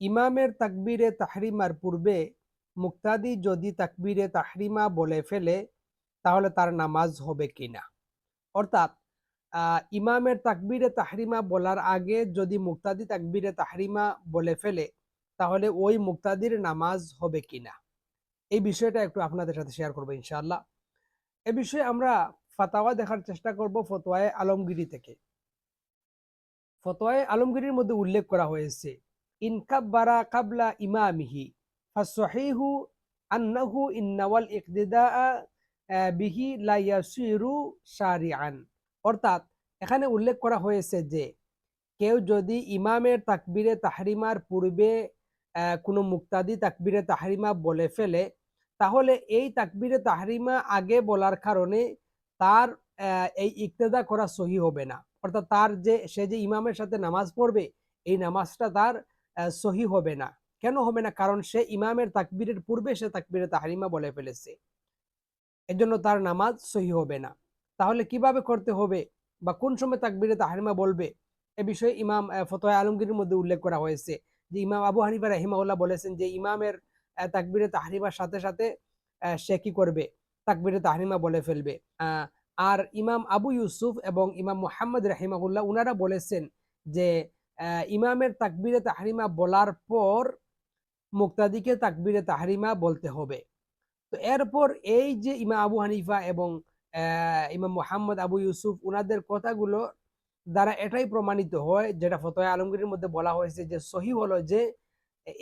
ইমামের তাকবীরে তাহরিমার পূর্বে মুক্তাদি যদি তাকবিরে তাহরিমা বলে ফেলে তাহলে তার নামাজ হবে কিনা? অর্থাৎ আহ, ইমামের তাকবীরে তাহরিমা বলার আগে যদি মুক্তাদি তাকবিরে তাহরিমা বলে ফেলে তাহলে ওই মুক্তাদির নামাজ হবে কিনা? এই বিষয়টা একটু আপনাদের সাথে শেয়ার করব ইনশাআল্লাহ। এ বিষয়ে আমরা ফাতাওয়া দেখার চেষ্টা করব ফতোয়ায় আলমগিরি থেকে। ফতোয়ায় আলমগিরির মধ্যে উল্লেখ করা হয়েছে ইনকাব্বারা কাবলা ইমামিহি ফাসহিহু আন্নাহু ইন্নাওয়াল ইকদিদা বিহি লা ইয়াসিরু শারিআন অর্থাৎ এখানে উল্লেখ করা হয়েছে যে, কেউ যদি ইমামের তাকবিরে তাহরিমার পূর্বে কোনো মুক্তাদি তাকবিরে তাহরিমা বলে ফেলে, তাহলে এই তাকবিরে তাহরিমা আগে বলার কারণে তার এই ইক্তেদা করা সহি হবে না। অর্থাৎ তার যে, সে যে ইমামের সাথে নামাজ পড়বে, এই নামাজটা তার সহি হবে না। কেন হবে না? কারণ সে ইমামের তাকবীরের পূর্বে সে তাকবীরে তাহারিমা বলে ফেলেছে। এজন্য তার নামাজ সহি হবে না। তাহলে কীভাবে করতে হবে? বা কোন সময় তাকবীরে তাহারিমা বলবে? এ বিষয়ে ইমাম ফতোয়া আলমগীরের মধ্যে উল্লেখ করা হয়েছে যে ইমাম আবু হানিফা রাহিমাউল্লাহ বলেছেন যে ইমামের তাকবীরে তাহরিমার সাথে সাথে সে কি করবে? তাকবীরে তাহরিমা বলে ফেলবে। আর ইমাম আবু ইউসুফ এবং ইমাম মুহাম্মদ রাহিমাহুল্লাহ উনারা বলেছেন যে ইমামের তাকবিরে তাহারিমা বলার পর মুক্তাদিকে তাকবিরে তাহরিমা বলতে হবে। তো এরপর এই যে ইমা আবু হানিফা এবং ইমাম মোহাম্মদ আবু ইউসুফ, উনাদের কথাগুলো দ্বারা এটাই প্রমাণিত হয়, যেটা ফতোয়া আলমগীরের মধ্যে বলা হয়েছে যে সহি হলো যে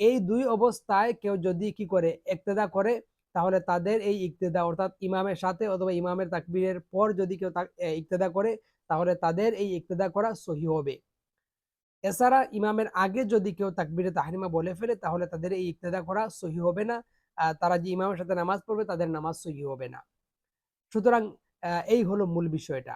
এই দুই অবস্থায় কেউ যদি কি করে ইক্তেদা করে, তাহলে তাদের এই ইক্তেদা অর্থাৎ ইমামের সাথে অথবা ইমামের তাকবীরের পর যদি কেউ ইক্তেদা করে, তাহলে তাদের এই ইক্তেদা করা সহি হবে। এছাড়া ইমামের আগে যদি কেউ তাকবিরে তাহরিমা বলে ফেলে, তাহলে তাদের এই ইক্তেদা করা সহি হবে না। তারা যে ইমামের সাথে নামাজ পড়বে, তাদের নামাজ সহি হবে না। সুতরাং এই হলো মূল বিষয়টা।